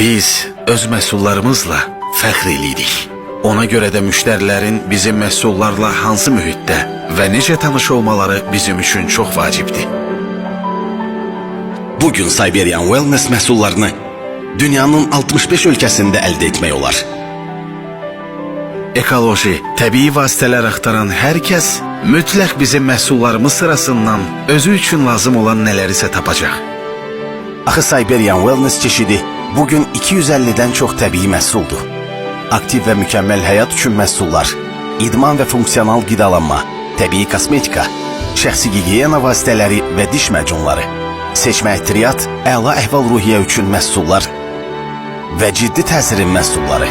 Biz öz məhsullarımızla fəxr eləyirik. Ona görə də müştərilərin bizim məhsullarla hansı mühitdə və necə tanış olmaları bizim üçün çox vacibdir. Bugün Siberian Wellness məhsullarını dünyanın 65 ölkəsində əldə etmək olar. Ekoloji, təbii vasitələr axtaran hər kəs mütləq bizim məhsullarımız sırasından özü üçün lazım olan nələrisə tapacaq. Axı Siberian Wellness çeşidi bugün 250-dən çox təbii məhsuldur. Aktiv və mükəmməl həyat üçün məhsullar, idman və funksional qidalanma, təbii kosmetika, şəxsi gigiyena vasitələri və diş macunları, seçmə ehtiyat, əla əhval-ruhiyyə üçün məhsullar və ciddi təsirin məhsulları.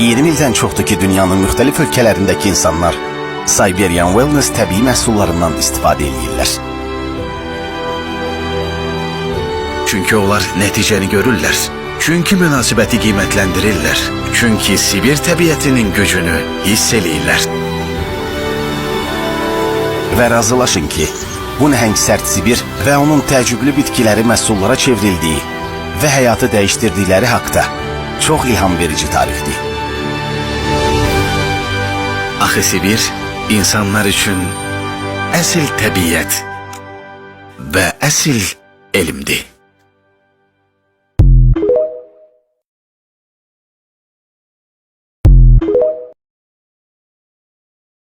20 ildən çoxdur ki, dünyanın müxtəlif ölkələrindəki insanlar Siberian Wellness təbii məhsullarından istifadə edirlər. Çünki onlar nəticəni görürlər. Çünki münasibəti qiymətləndirirlər. Çünki Sibir təbiətinin gücünü hiss eləyirlər. Və razılaşın ki, bu nəhəng sərt Sibir və onun təəccüblü bitkiləri məhsullara çevrildiyi və həyatı dəyişdirdikləri haqda çox ilham verici tarixdir. Axı Sibir insanlar üçün əsl təbiət və əsl elmdir.